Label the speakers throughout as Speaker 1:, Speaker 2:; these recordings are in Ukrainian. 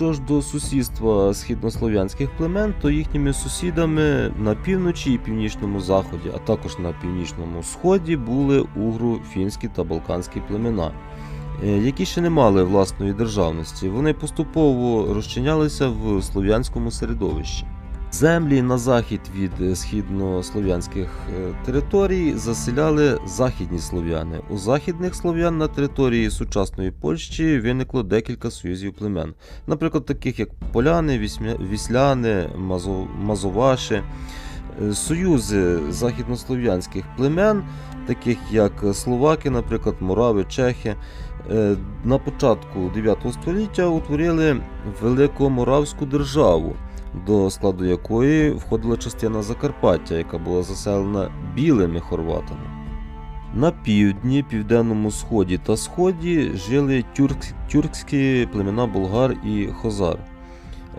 Speaker 1: Що ж до сусідства східнослов'янських племен, то їхніми сусідами на півночі і північному заході, а також на північному сході були угро-фінські та балканські племена, е, які ще не мали власної державності. Вони поступово розчинялися в слов'янському середовищі. Землі на захід від е, східнослов'янських е, територій заселяли західні слов'яни. У західних слов'ян на території сучасної Польщі виникло декілька союзів племен, наприклад, таких як поляни, вісляни, мазоваші. Е, Союзи західнослов'янських племен, таких як словаки, наприклад, морави, чехи, на початку 9 століття утворили Великоморавську державу до складу якої входила частина Закарпаття, яка була заселена білими хорватами. На півдні, південному сході та сході жили тюрк- тюркські племена болгар і хозар.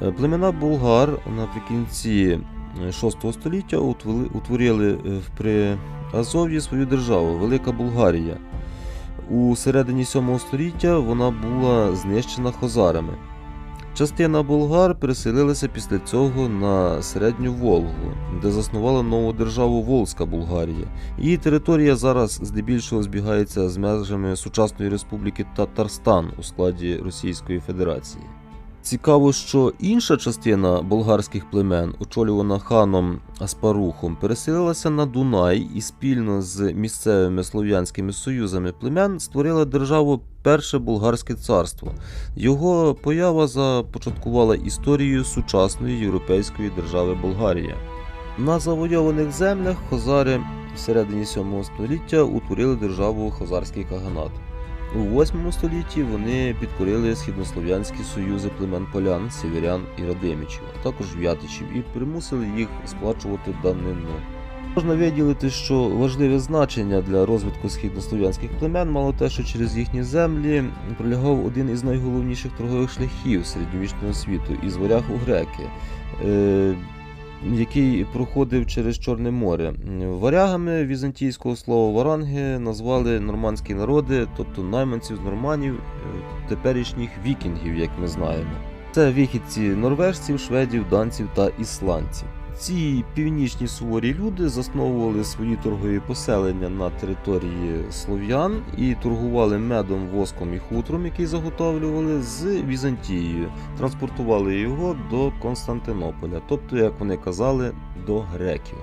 Speaker 1: Е, Племена болгар наприкінці е, 6 століття утворили е, в Приазов'ї свою державу Велика Болгарія. У середині 7 століття вона була знищена хозарами. Частина болгар переселилася після цього на середню Волгу, де заснувала нову державу Волзька Болгарія. Її територія зараз здебільшого збігається з межами сучасної республіки Татарстан у складі Російської Федерації. Цікаво, що інша частина болгарських племен, очолювана ханом Аспарухом, переселилася на Дунай і спільно з місцевими слов'янськими союзами племен створила державу Перше Болгарське царство. Його поява започаткувала історію сучасної європейської держави Болгарія. На завойованих землях хозари в середині 7 століття утворили державу Хозарський Каганат. У 8 столітті вони підкорили східнослов'янські союзи племен полян, сіверян і радимичів, а також в'ятичів, і примусили їх сплачувати данину. Можна виділити, що важливе значення для розвитку східнослов'янських племен мало те, що через їхні землі пролягав один із найголовніших торгових шляхів середньовічного світу із варяг у греки. Який проходив через Чорне море. Варягами візантійського слова варанги назвали нормандські народи, тобто найманців з норманів, е, теперішніх вікінгів, як ми знаємо. Це вихідці норвежців, шведів, данців та ісландців. Ці північні суворі люди засновували свої торгові поселення на території слов'ян і торгували медом, воском і хутром, який заготовлювали з Візантією, транспортували його до Константинополя, тобто, як вони казали, до греків.